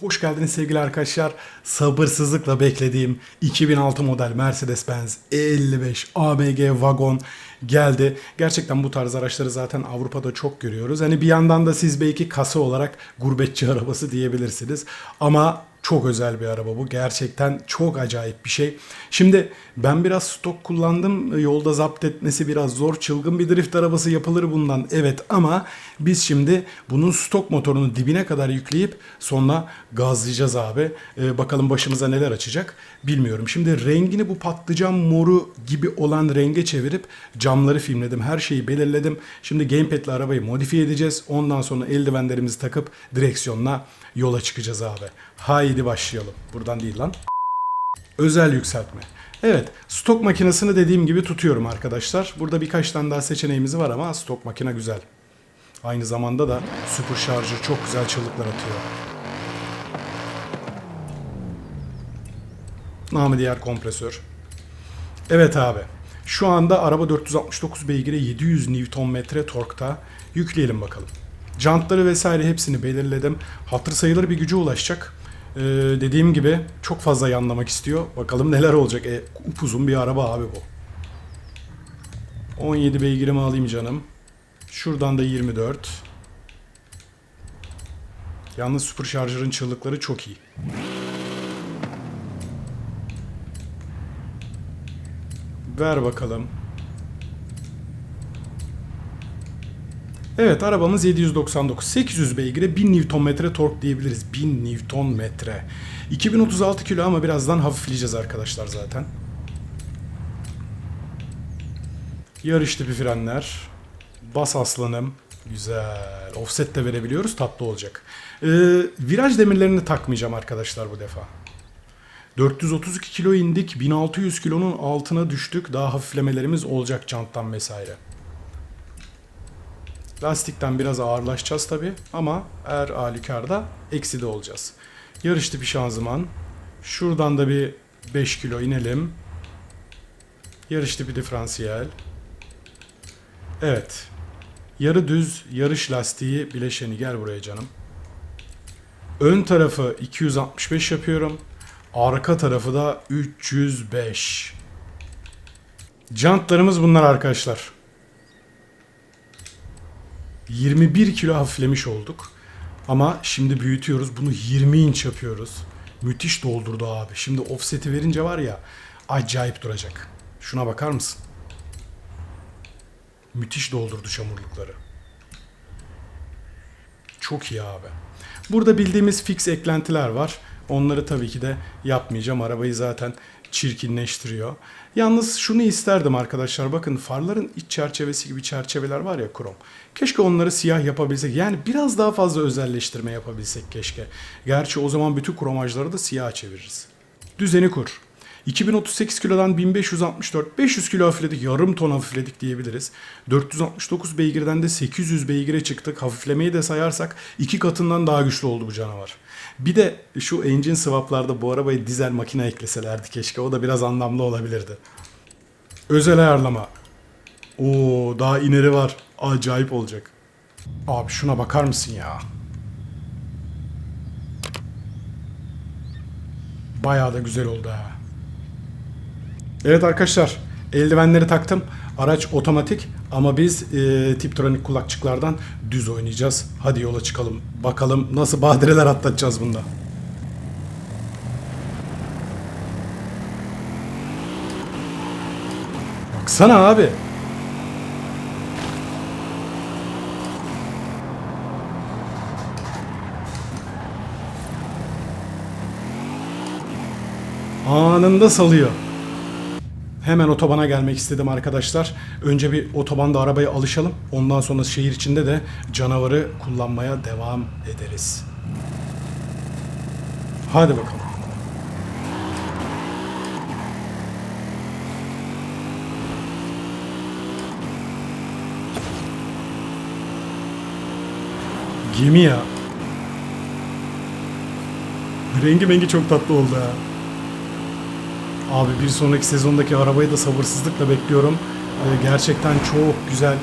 Hoş geldiniz sevgili arkadaşlar. Sabırsızlıkla beklediğim 2006 model Mercedes-Benz E55 AMG Wagon geldi. Gerçekten bu tarz araçları zaten Avrupa'da çok görüyoruz. Hani bir yandan da siz belki kasa olarak gurbetçi arabası diyebilirsiniz. Ama çok özel bir araba bu. Gerçekten çok acayip bir şey. Şimdi ben biraz stok kullandım. Yolda zapt etmesi biraz zor. Çılgın bir drift arabası yapılır bundan. Evet ama biz şimdi bunun stok motorunu dibine kadar yükleyip sonra gazlayacağız abi. Ee, bakalım başımıza neler açacak bilmiyorum. Şimdi rengini bu patlıcan moru gibi olan renge çevirip camları filmledim. Her şeyi belirledim. Şimdi gamepad'le arabayı modifiye edeceğiz. Ondan sonra eldivenlerimizi takıp direksiyonla yola çıkacağız abi. Haydi başlayalım. Buradan değil lan. Özel yükseltme. Evet, stok makinesini dediğim gibi tutuyorum arkadaşlar. Burada birkaç tane daha seçeneğimiz var ama stok makine güzel. Aynı zamanda da super şarjı çok güzel çığlıklar atıyor. Namı diğer kompresör. Evet abi. Şu anda araba 469 beygire 700 Nm torkta. Yükleyelim bakalım. Jantları vesaire hepsini belirledim. Hatır sayılır bir güce ulaşacak. Ee, dediğim gibi çok fazla yanlamak istiyor. Bakalım neler olacak. E, upuzun bir araba abi bu. 17 beygirimi alayım canım. Şuradan da 24. Yalnız super şarjörün çığlıkları çok iyi. Ver bakalım. Evet arabamız 799. 800 beygire 1000 Nm tork diyebiliriz. 1000 Nm. 2036 kilo ama birazdan hafifleyeceğiz arkadaşlar zaten. Yarış tipi frenler. Bas aslanım. Güzel. Offset de verebiliyoruz. Tatlı olacak. Ee, viraj demirlerini takmayacağım arkadaşlar bu defa. 432 kilo indik. 1600 kilonun altına düştük. Daha hafiflemelerimiz olacak janttan vesaire. Lastikten biraz ağırlaşacağız tabi ama er halükarda eksi de olacağız. Yarış tipi şanzıman. Şuradan da bir 5 kilo inelim. Yarış tipi diferansiyel. Evet. Yarı düz yarış lastiği bileşeni gel buraya canım. Ön tarafı 265 yapıyorum. Arka tarafı da 305. Jantlarımız bunlar arkadaşlar. 21 kilo hafiflemiş olduk. Ama şimdi büyütüyoruz. Bunu 20 inç yapıyoruz. Müthiş doldurdu abi. Şimdi offset'i verince var ya acayip duracak. Şuna bakar mısın? Müthiş doldurdu çamurlukları. Çok iyi abi. Burada bildiğimiz fix eklentiler var. Onları tabii ki de yapmayacağım. Arabayı zaten çirkinleştiriyor. Yalnız şunu isterdim arkadaşlar. Bakın farların iç çerçevesi gibi çerçeveler var ya krom. Keşke onları siyah yapabilsek. Yani biraz daha fazla özelleştirme yapabilsek keşke. Gerçi o zaman bütün kromajları da siyah çeviririz. Düzeni kur. 2038 kilodan 1564, 500 kilo hafifledik, yarım ton hafifledik diyebiliriz. 469 beygirden de 800 beygire çıktık. Hafiflemeyi de sayarsak iki katından daha güçlü oldu bu canavar. Bir de şu engine swaplarda bu arabayı dizel makine ekleselerdi keşke. O da biraz anlamlı olabilirdi. Özel ayarlama. Oo daha ineri var. Acayip olacak. Abi şuna bakar mısın ya? Bayağı da güzel oldu ha. Evet arkadaşlar eldivenleri taktım. Araç otomatik ama biz e, Tiptronic kulakçıklardan düz oynayacağız. Hadi yola çıkalım. Bakalım nasıl badireler atlatacağız bunda. Baksana abi. Anında salıyor. Hemen otobana gelmek istedim arkadaşlar. Önce bir otobanda arabaya alışalım. Ondan sonra şehir içinde de canavarı kullanmaya devam ederiz. Hadi bakalım. Gemi ya. Rengi mengi çok tatlı oldu ha. Abi bir sonraki sezondaki arabayı da sabırsızlıkla bekliyorum. Ee, gerçekten çok güzel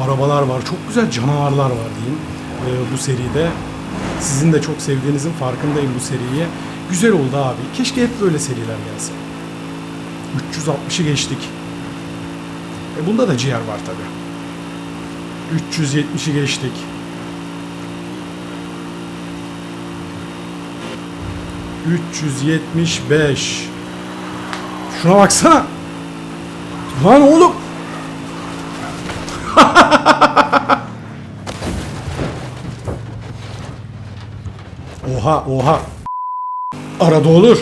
arabalar var. Çok güzel canavarlar var diyeyim ee, bu seride. Sizin de çok sevdiğinizin farkındayım bu seriyi. Güzel oldu abi. Keşke hep böyle seriler gelse. 360'ı geçtik. E bunda da ciğer var tabi. 370'i geçtik. ...375... Şuna baksana! Lan oğlum! oha oha! Arada olur.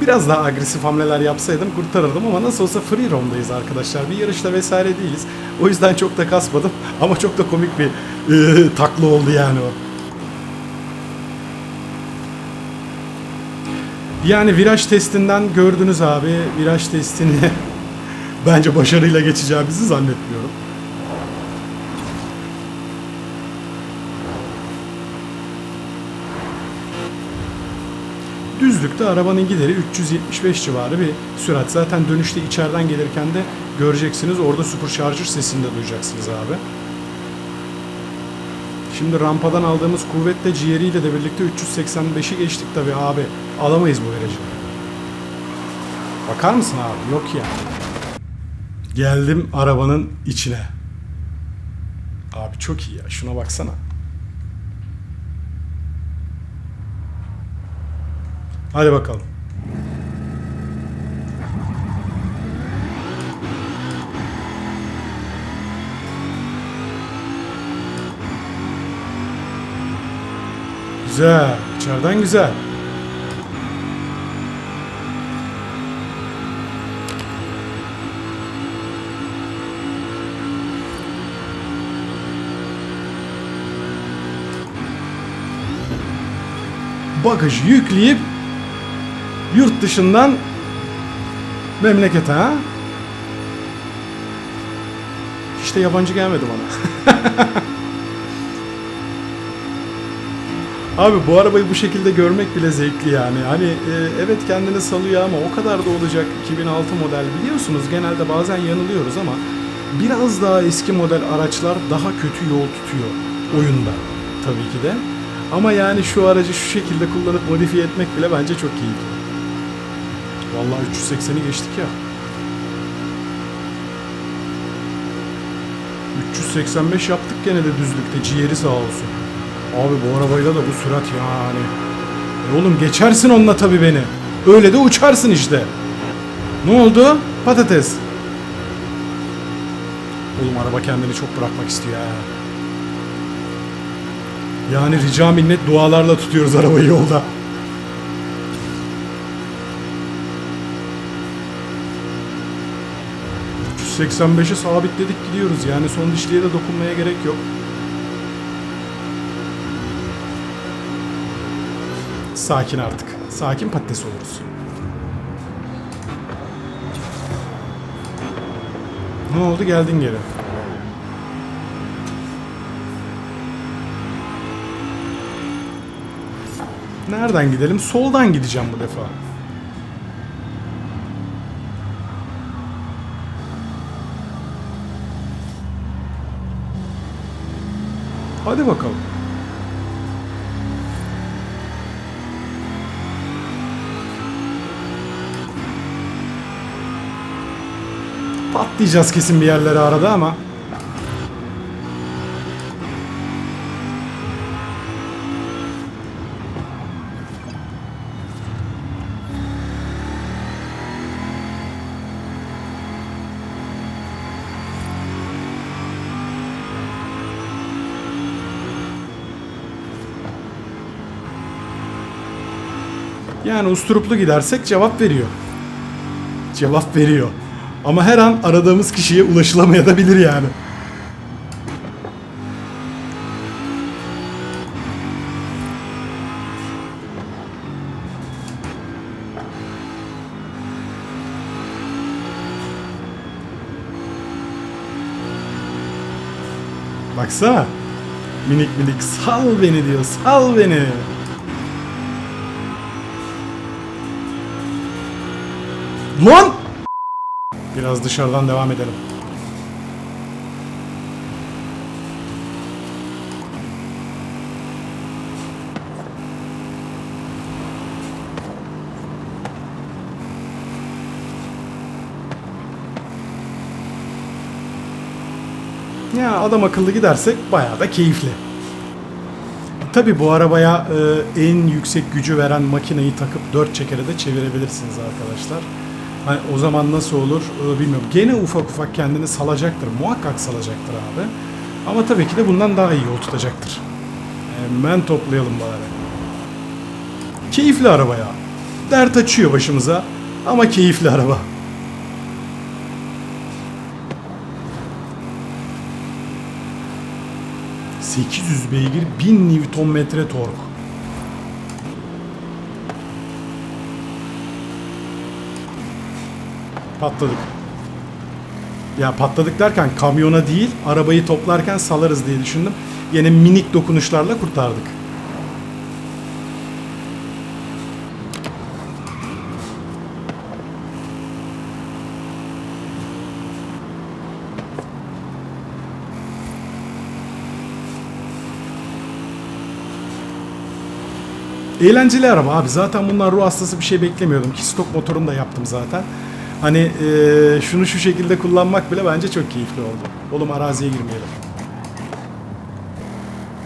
Biraz daha agresif hamleler yapsaydım kurtarırdım ama nasıl olsa free roam'dayız arkadaşlar. Bir yarışta vesaire değiliz. O yüzden çok da kasmadım ama çok da komik bir e, taklı oldu yani o. Yani viraj testinden gördünüz abi. Viraj testini bence başarıyla geçeceğimizi zannetmiyorum. Düzlükte arabanın gideri 375 civarı bir sürat. Zaten dönüşte içeriden gelirken de göreceksiniz. Orada supercharger sesini de duyacaksınız abi. Şimdi rampadan aldığımız kuvvetle ciğeriyle de birlikte 385'i geçtik tabi abi. Alamayız bu virajı. Bakar mısın abi? Yok ya. Geldim arabanın içine. Abi çok iyi ya. Şuna baksana. Hadi bakalım. Güzel. İçeriden güzel. Bagajı yükleyip yurt dışından memlekete ha? İşte yabancı gelmedi bana. Abi bu arabayı bu şekilde görmek bile zevkli yani. Hani e, evet kendini salıyor ama o kadar da olacak 2006 model biliyorsunuz. Genelde bazen yanılıyoruz ama biraz daha eski model araçlar daha kötü yol tutuyor oyunda tabii ki de. Ama yani şu aracı şu şekilde kullanıp modifiye etmek bile bence çok iyi. Vallahi 380'i geçtik ya. 385 yaptık gene de düzlükte ciğeri sağ olsun. Abi bu arabayla da bu sürat yani. E oğlum geçersin onunla tabi beni. Öyle de uçarsın işte. Ne oldu? Patates. Oğlum araba kendini çok bırakmak istiyor ha. Yani rica minnet dualarla tutuyoruz arabayı yolda. ...385'e sabitledik gidiyoruz. Yani son dişliğe de dokunmaya gerek yok. Sakin artık. Sakin patates oluruz. Ne oldu geldin geri. Nereden gidelim? Soldan gideceğim bu defa. Hadi bakalım. Patlayacağız kesin bir yerlere arada ama. Yani usturuplu gidersek cevap veriyor. Cevap veriyor. Ama her an aradığımız kişiye ulaşılamayabilir yani. Baksana. Minik minik sal beni diyor. Sal beni. Lan! Biraz dışarıdan devam edelim. Ya adam akıllı gidersek bayağı da keyifli. Tabi bu arabaya e, en yüksek gücü veren makineyi takıp 4 çekere de çevirebilirsiniz arkadaşlar. O zaman nasıl olur e, bilmiyorum. Gene ufak ufak kendini salacaktır. Muhakkak salacaktır abi. Ama tabii ki de bundan daha iyi yol tutacaktır. Hemen toplayalım bari. Keyifli araba ya. Dert açıyor başımıza ama keyifli araba. ...800 beygir 1000 Nm tork. Patladık. Ya patladık derken kamyona değil, arabayı toplarken salarız diye düşündüm. Yine minik dokunuşlarla kurtardık. Eğlenceli araba abi. Zaten bunlar ruh hastası bir şey beklemiyordum ki stok motorunu da yaptım zaten. Hani eee, şunu şu şekilde kullanmak bile bence çok keyifli oldu. Oğlum araziye girmeyelim.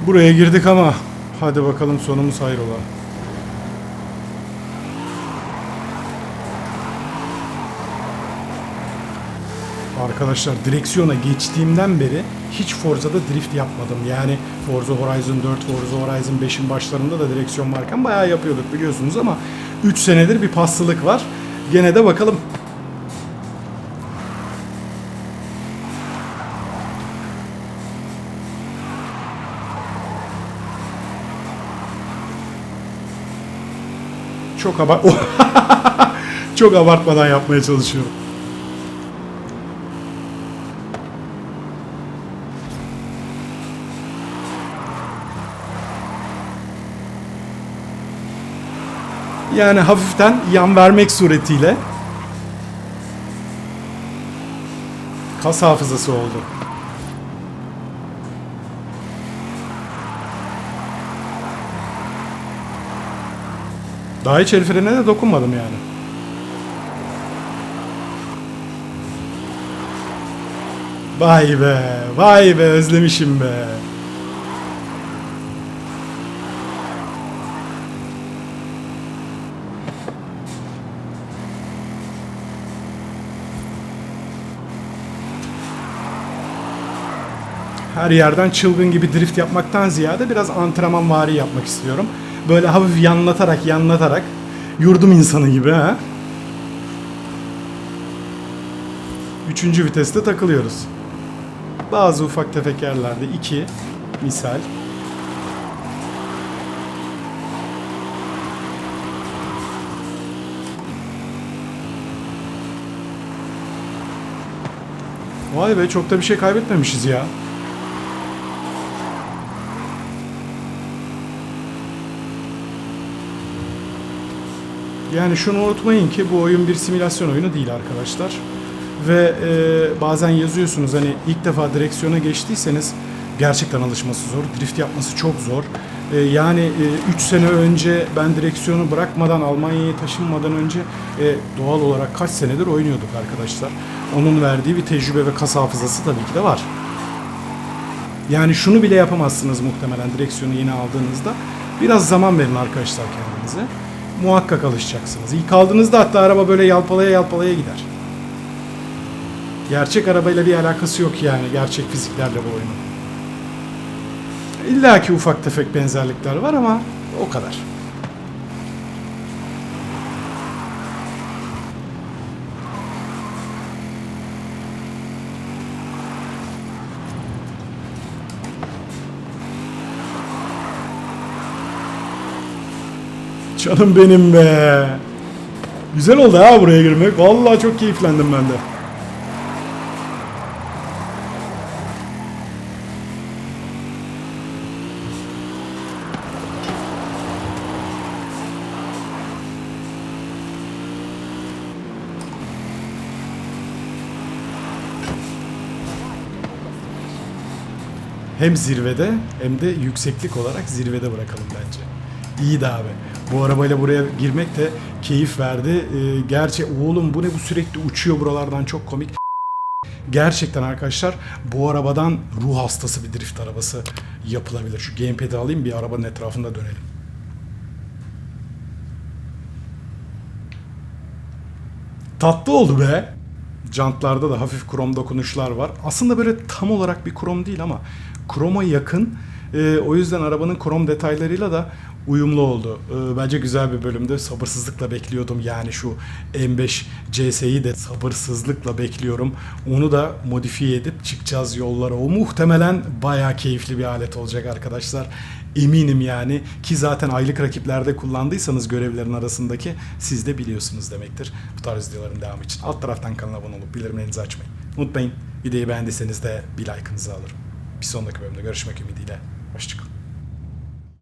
Buraya girdik ama hadi bakalım sonumuz hayrola. Arkadaşlar direksiyona geçtiğimden beri hiç Forza'da drift yapmadım. Yani Forza Horizon 4, Forza Horizon 5'in başlarında da direksiyon varken bayağı yapıyorduk biliyorsunuz ama 3 senedir bir paslılık var. Gene de bakalım Çok abart Çok abartmadan yapmaya çalışıyorum. Yani hafiften yan vermek suretiyle kas hafızası oldu. Daha hiç el frenine de dokunmadım yani. Vay be, vay be özlemişim be. her yerden çılgın gibi drift yapmaktan ziyade biraz antrenman vari yapmak istiyorum. Böyle hafif yanlatarak yanlatarak yurdum insanı gibi ha. Üçüncü viteste takılıyoruz. Bazı ufak tefek yerlerde iki misal. Vay be çok da bir şey kaybetmemişiz ya. Yani şunu unutmayın ki bu oyun bir simülasyon oyunu değil arkadaşlar. Ve e, bazen yazıyorsunuz hani ilk defa direksiyona geçtiyseniz gerçekten alışması zor. Drift yapması çok zor. E, yani 3 sene önce ben direksiyonu bırakmadan Almanya'ya taşınmadan önce e, doğal olarak kaç senedir oynuyorduk arkadaşlar. Onun verdiği bir tecrübe ve kas hafızası tabii ki de var. Yani şunu bile yapamazsınız muhtemelen direksiyonu yeni aldığınızda. Biraz zaman verin arkadaşlar kendinize. Muhakkak alışacaksınız. İlk aldığınızda hatta araba böyle yalpalaya yalpalaya gider. Gerçek arabayla bir alakası yok yani gerçek fiziklerle bu oyunun. İlla ki ufak tefek benzerlikler var ama o kadar. Canım benim be. Güzel oldu ha buraya girmek. Vallahi çok keyiflendim ben de. Hem zirvede hem de yükseklik olarak zirvede bırakalım bence. İyiydi abi. Bu arabayla buraya girmek de keyif verdi. Ee, gerçi oğlum bu ne bu sürekli uçuyor buralardan çok komik. gerçekten arkadaşlar bu arabadan ruh hastası bir drift arabası yapılabilir. Şu gamepad'i alayım bir arabanın etrafında dönelim. Tatlı oldu be. Jantlarda da hafif krom dokunuşlar var. Aslında böyle tam olarak bir krom değil ama kroma yakın. Ee, o yüzden arabanın krom detaylarıyla da uyumlu oldu. Ee, bence güzel bir bölümdü. Sabırsızlıkla bekliyordum. Yani şu M5 CS'yi de sabırsızlıkla bekliyorum. Onu da modifiye edip çıkacağız yollara. O muhtemelen bayağı keyifli bir alet olacak arkadaşlar. Eminim yani ki zaten aylık rakiplerde kullandıysanız görevlerin arasındaki siz de biliyorsunuz demektir. Bu tarz videoların devamı için alt taraftan kanala abone olup bildirimlerinizi açmayı unutmayın. Videoyu beğendiyseniz de bir like'ınızı alırım. Bir sonraki bölümde görüşmek ümidiyle. Hoşçakalın.